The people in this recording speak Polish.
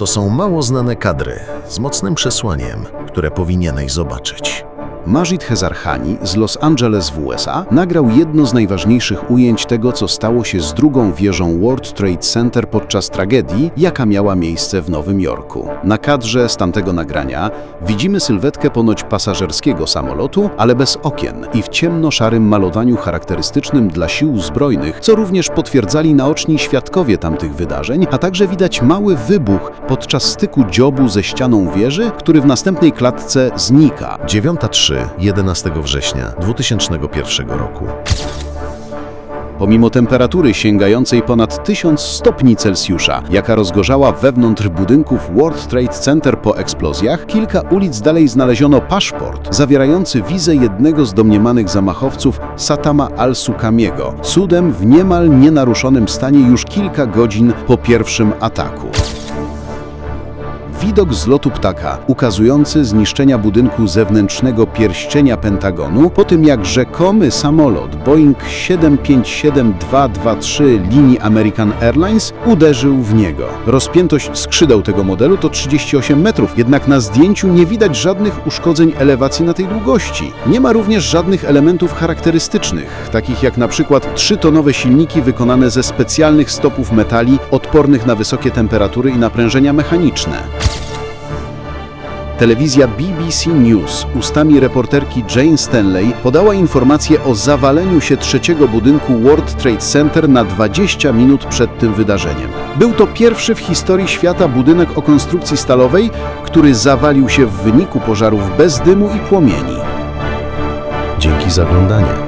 To są mało znane kadry z mocnym przesłaniem, które powinieneś zobaczyć. Majid Hezarchani z Los Angeles w USA nagrał jedno z najważniejszych ujęć tego, co stało się z drugą wieżą World Trade Center podczas tragedii, jaka miała miejsce w Nowym Jorku. Na kadrze z tamtego nagrania widzimy sylwetkę ponoć pasażerskiego samolotu, ale bez okien i w ciemno-szarym malowaniu charakterystycznym dla sił zbrojnych, co również potwierdzali naoczni świadkowie tamtych wydarzeń, a także widać mały wybuch podczas styku dziobu ze ścianą wieży, który w następnej klatce znika. 9.3, 11 września 2001 roku. Pomimo temperatury sięgającej ponad 1000 stopni Celsjusza, jaka rozgorzała wewnątrz budynków World Trade Center po eksplozjach, kilka ulic dalej znaleziono paszport zawierający wizę jednego z domniemanych zamachowców Satama al-Sukamiego, cudem w niemal nienaruszonym stanie już kilka godzin po pierwszym ataku. Widok z lotu ptaka, ukazujący zniszczenia budynku zewnętrznego pierścienia Pentagonu, po tym jak rzekomy samolot Boeing 757-223 linii American Airlines uderzył w niego. Rozpiętość skrzydeł tego modelu to 38 metrów, jednak na zdjęciu nie widać żadnych uszkodzeń elewacji na tej długości. Nie ma również żadnych elementów charakterystycznych, takich jak na przykład trzytonowe silniki wykonane ze specjalnych stopów metali odpornych na wysokie temperatury i naprężenia mechaniczne. Telewizja BBC News ustami reporterki Jane Stanley podała informację o zawaleniu się trzeciego budynku World Trade Center na 20 minut przed tym wydarzeniem. Był to pierwszy w historii świata budynek o konstrukcji stalowej, który zawalił się w wyniku pożarów bez dymu i płomieni. Dzięki za oglądanie.